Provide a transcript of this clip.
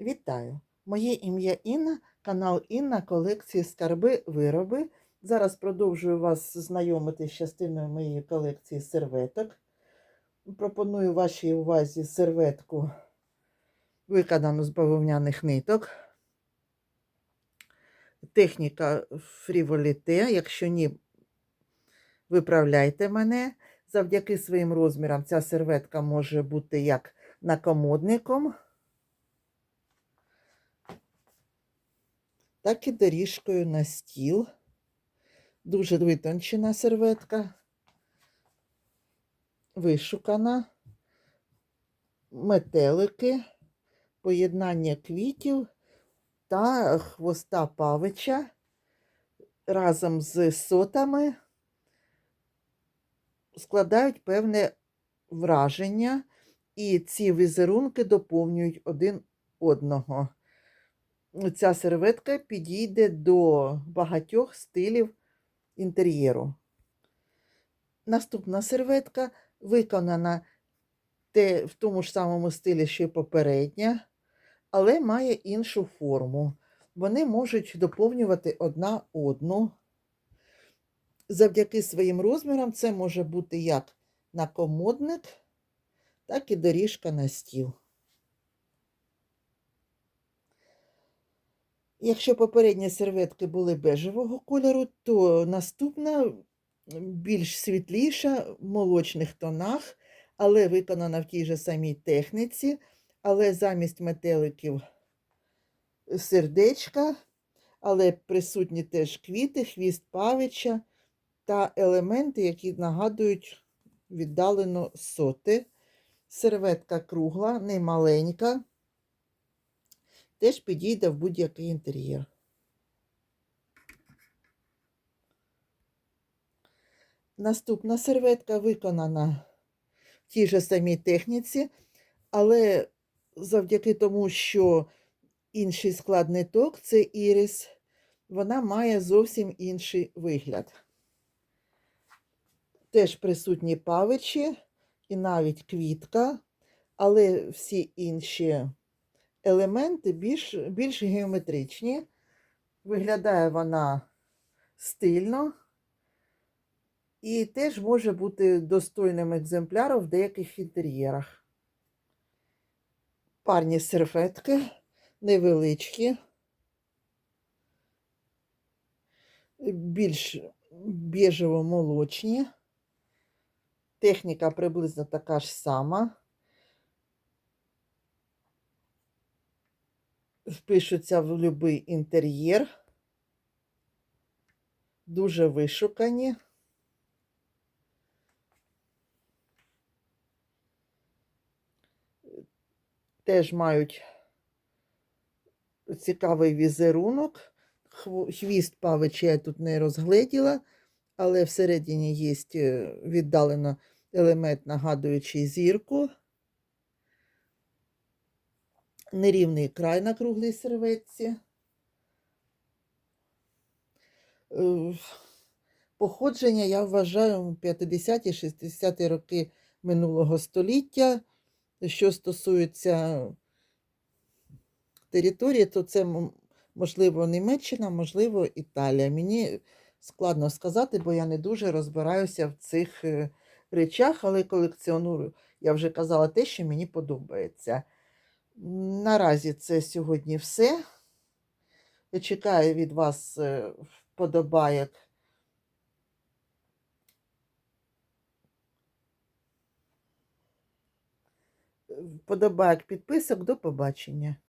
Вітаю! Моє ім'я Інна, канал Інна колекції Скарби Вироби. Зараз продовжую вас знайомити з частиною моєї колекції серветок. Пропоную вашій увазі серветку, виконану з бавовняних ниток. Техніка фріволіте. Якщо ні, виправляйте мене. Завдяки своїм розмірам ця серветка може бути як накомодником. Так і доріжкою на стіл. Дуже витончена серветка, вишукана, метелики, поєднання квітів та хвоста павича разом з сотами складають певне враження, і ці візерунки доповнюють один одного ця серветка підійде до багатьох стилів інтер'єру. Наступна серветка виконана те, в тому ж самому стилі, що й попередня, але має іншу форму. Вони можуть доповнювати одна одну. Завдяки своїм розмірам це може бути як накомодник, так і доріжка на стіл. Якщо попередні серветки були бежевого кольору, то наступна більш світліша в молочних тонах, але виконана в тій же самій техніці, але замість метеликів сердечка, але присутні теж квіти, хвіст павича та елементи, які нагадують віддалено соти. Серветка кругла, не маленька теж підійде в будь-який інтер'єр. Наступна серветка виконана в тій же самій техніці, але завдяки тому, що інший склад ниток це ірис, вона має зовсім інший вигляд. Теж присутні павичі і навіть квітка, але всі інші елементи більш, більш геометричні. Виглядає вона стильно і теж може бути достойним екземпляром в деяких інтер'єрах. Парні серветки невеличкі, більш біжево-молочні. Техніка приблизно така ж сама. Впишуться в будь-який інтер'єр. Дуже вишукані. Теж мають цікавий візерунок. Хвіст павича я тут не розгледіла, але всередині є е, віддалено елемент, нагадуючий зірку нерівний край на круглій серветці. Е, походження, я вважаю, 50-60 роки минулого століття. Що стосується території, то це, можливо, Німеччина, можливо, Італія. Мені складно сказати, бо я не дуже розбираюся в цих е, речах, але колекціоную, я вже казала те, що мені подобається. Наразі це сьогодні все. Я чекаю від вас вподобаєк. вподобайок. Вподобайок підписок. До побачення.